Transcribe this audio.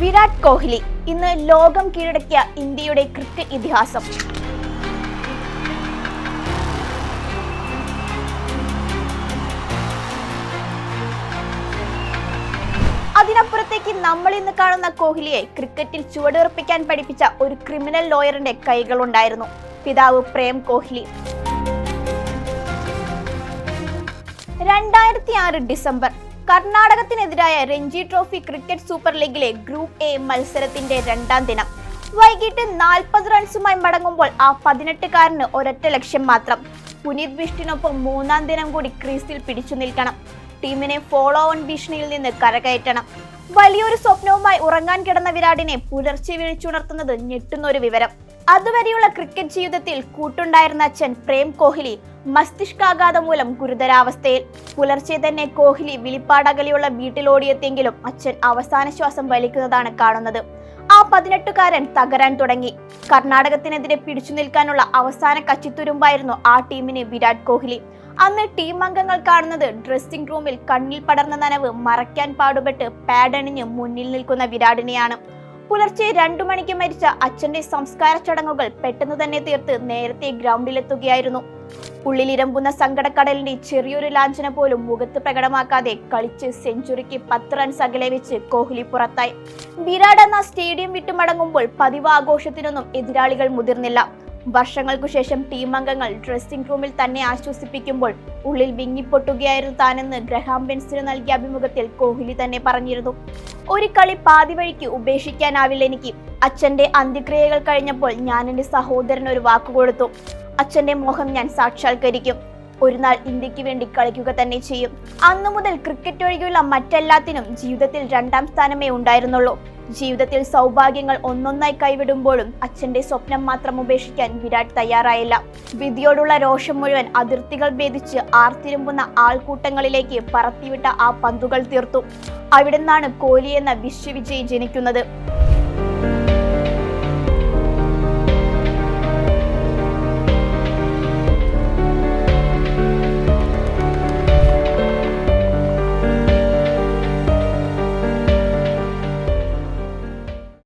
വിരാട് കോഹ്ലി ഇന്ന് ലോകം കീഴടക്കിയ ഇന്ത്യയുടെ ക്രിക്കറ്റ് ഇതിഹാസം. അതിനപ്പുറത്തേക്ക് നമ്മൾ ഇന്ന് കാണുന്ന കോഹ്ലിയെ ക്രിക്കറ്റിൽ ചുവടുറപ്പിക്കാൻ പഠിപ്പിച്ച ഒരു ക്രിമിനൽ ലോയറിന്റെ കൈകളുണ്ടായിരുന്നു. പിതാവ് പ്രേം കോഹ്ലി. രണ്ടായിരത്തി ആറ് ഡിസംബർ കർണാടകത്തിനെതിരായ രഞ്ജി ട്രോഫി ക്രിക്കറ്റ് സൂപ്പർ ലീഗിലെ ഗ്രൂപ്പ് എ മത്സരത്തിന്റെ രണ്ടാം ദിനം. വൈകിട്ട് നാൽപ്പത് റൺസുമായി മടങ്ങുമ്പോൾ ആ പതിനെട്ടുകാരന് ഒരൊറ്റ ലക്ഷ്യം മാത്രം. പുനീത് ബിഷ്ടിനൊപ്പം മൂന്നാം ദിനം കൂടി ക്രീസിൽ പിടിച്ചു നിൽക്കണം. ടീമിനെ ഫോളോ ഓൺ ഭീഷണിയിൽ നിന്ന് കരകയറ്റണം. വലിയൊരു സ്വപ്നവുമായി ഉറങ്ങാൻ കിടന്ന വിരാടിനെ പുലർച്ചെ വിളിച്ചുണർത്തുന്നത് ഞെട്ടുന്നൊരു വിവരം. അതുവരെയുള്ള ക്രിക്കറ്റ് ജീവിതത്തിൽ കൂട്ടുണ്ടായിരുന്ന അച്ഛൻ പ്രേം കോഹ്ലി മസ്തിഷ്കാഘാതം മൂലം ഗുരുതരാവസ്ഥയിൽ. പുലർച്ചെ തന്നെ കോഹ്ലി വിളിപ്പാടകലിയുള്ള വീട്ടിലോടിയെത്തിയെങ്കിലും അച്ഛൻ അവസാന ശ്വാസം വലിക്കുന്നതാണ് കാണുന്നത്. ആ പതിനെട്ടുകാരൻ തകരാൻ തുടങ്ങി. കർണാടകത്തിനെതിരെ പിടിച്ചു നിൽക്കാനുള്ള അവസാന കച്ചിത്തുരുമ്പായിരുന്നു ആ ടീമിന് വിരാട് കോഹ്ലി. അന്ന് ടീം അംഗങ്ങൾ കാണുന്നത് ഡ്രസ്സിംഗ് റൂമിൽ കണ്ണിൽ പടർന്ന നനവ് മറയ്ക്കാൻ പാടുപെട്ട് പാഡണിഞ്ഞ് മുന്നിൽ നിൽക്കുന്ന വിരാടിനെയാണ്. പുലർച്ചെ രണ്ടു മണിക്ക് മരിച്ച അച്ഛന്റെ സംസ്കാര ചടങ്ങുകൾ പെട്ടെന്ന് തന്നെ തീർത്ത് നേരത്തെ ഗ്രൗണ്ടിലെത്തുകയായിരുന്നു. ഉള്ളിലിരമ്പുന്ന സങ്കടക്കടലിന്റെ ചെറിയൊരു ലാഞ്ചന പോലും മുഖത്ത് പ്രകടമാക്കാതെ കളിച്ച് സെഞ്ചുറിക്ക് പത്ത് റൺസ് അകലെ വെച്ച് കോഹ്ലി പുറത്തായി. വിരാട് എന്ന സ്റ്റേഡിയം വിട്ടുമടങ്ങുമ്പോൾ പതിവ് ആഘോഷത്തിനൊന്നും എതിരാളികൾ മുതിർന്നില്ല. വർഷങ്ങൾക്കു ശേഷം ടീം അംഗങ്ങൾ ഡ്രസ്സിംഗ് റൂമിൽ തന്നെ ആശ്വസിപ്പിക്കുമ്പോൾ ഉള്ളിൽ വിങ്ങിപ്പൊട്ടുകയായിരുന്നു താനെന്ന് ഗ്രഹാം ബെൻസിന് നൽകിയ അഭിമുഖത്തിൽ കോഹ്ലി തന്നെ പറഞ്ഞിരുന്നു. ഒരു കളി പാതി വഴിക്ക് ഉപേക്ഷിക്കാനാവില്ല എനിക്ക്. അച്ഛന്റെ അന്ത്യക്രിയകൾ കഴിഞ്ഞപ്പോൾ ഞാൻ എന്റെ സഹോദരൻ ഒരു വാക്കുകൊടുത്തു അച്ഛന്റെ മോഹം ഞാൻ സാക്ഷാത്കരിക്കും. ഒരു നാൾ ഇന്ത്യയ്ക്ക് വേണ്ടി കളിക്കുക തന്നെ ചെയ്യും. അന്നു മുതൽ ക്രിക്കറ്റ് ഒഴികെയുള്ള മറ്റെല്ലാത്തിനും ജീവിതത്തിൽ രണ്ടാം സ്ഥാനമേ ഉണ്ടായിരുന്നുള്ളൂ. ജീവിതത്തിൽ സൗഭാഗ്യങ്ങൾ ഒന്നൊന്നായി കൈവിടുമ്പോഴും അച്ഛന്റെ സ്വപ്നം മാത്രം ഉപേക്ഷിക്കാൻ വിരാട് തയ്യാറായില്ല. വിധിയോടുള്ള രോഷം മുഴുവൻ അതിർത്തികൾ ഭേദിച്ച് ആർത്തിരുമ്പുന്ന ആൾക്കൂട്ടങ്ങളിലേക്ക് പറത്തിവിട്ട ആ പന്തുകൾ തീർത്തു. അവിടെ നിന്നാണ് കോഹ്ലി എന്ന വിശ്വവിജയി ജനിക്കുന്നത്.